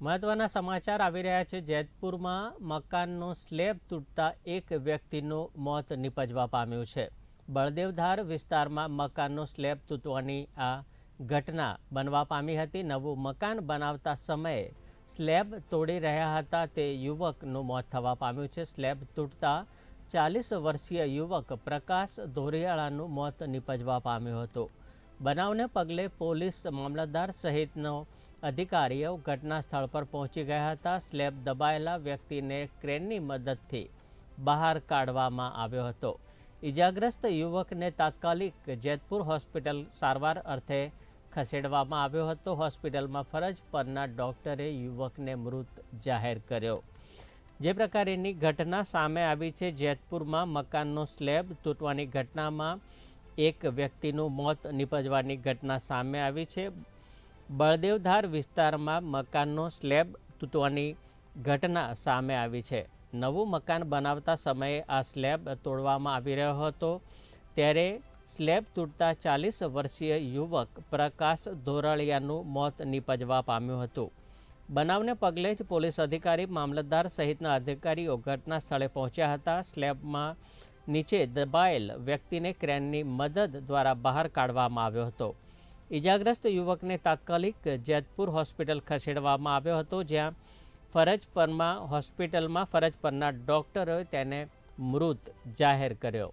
મહત્વના સમાચાર આવી રહ્યા છે. જેતપુરમાં મકાનનો સ્લેબ તૂટતા એક વ્યક્તિનું મોત નીપજવા પામ્યું છે. બળદેવધાર વિસ્તારમાં મકાનનો સ્લેબ તૂટવાની આ ઘટના બનવા પામી હતી. નવું મકાન બનાવતા સમયે સ્લેબ તોડી રહ્યા હતા. તે યુવકનું મોત થવા પામ્યું છે. સ્લેબ તૂટતા ચાલીસ વર્ષીય યુવક પ્રકાશ ધોરિયાળાનું મોત નીપજવા પામ્યું હતું. બનાવને પગલે પોલીસ મામલતદાર સહિતનો અધિકારીઓ ઘટના સ્થળ પર પહોંચી ગયા હતા. સ્લેબ દબાયેલા વ્યક્તિને ક્રેનની મદદથી બહાર કાઢવામાં આવ્યો હતો. ઇજાગ્રસ્ત યુવકને તાત્કાલિક જેતપુર હોસ્પિટલ સારવાર અર્થે ખસેડવામાં આવ્યો હતો. હોસ્પિટલમાં ફરજ પરના ડોક્ટરે યુવકને મૃત જાહેર કર્યો. જે પ્રકારેની ઘટના સામે આવી છે, જેતપુરમાં મકાનનો સ્લેબ તૂટવાની ઘટનામાં એક વ્યક્તિનું મોત નીપજવાની ઘટના સામે આવી છે. બળદેવધાર વિસ્તારમાં મકાનનો સ્લેબ તૂટવાની ઘટના સામે આવી છે. નવું મકાન બનાવતા સમયે આ સ્લેબ તોડવામાં આવી રહ્યો હતો. ત્યારે સ્લેબ તૂટતા ચાલીસ વર્ષીય યુવક પ્રકાશ ધોરળિયાનું મોત નીપજવા પામ્યું હતું. બનાવને પગલે જ પોલીસ અધિકારી, મામલતદાર સહિતના અધિકારીઓ ઘટના સ્થળે પહોંચ્યા હતા. સ્લેબમાં નીચે દબાયેલ વ્યક્તિને ક્રેનની મદદ દ્વારા બહાર કાઢવામાં આવ્યો હતો. ઇજાગ્રસ્ત યુવકને તાત્કાલિક જેતપુર હોસ્પિટલ ખસેડવામાં આવ્યો હતો, જ્યાં ફરજ પરમાં હોસ્પિટલમાં ફરજ પરના ડોક્ટરોએ તેને મૃત જાહેર કર્યો.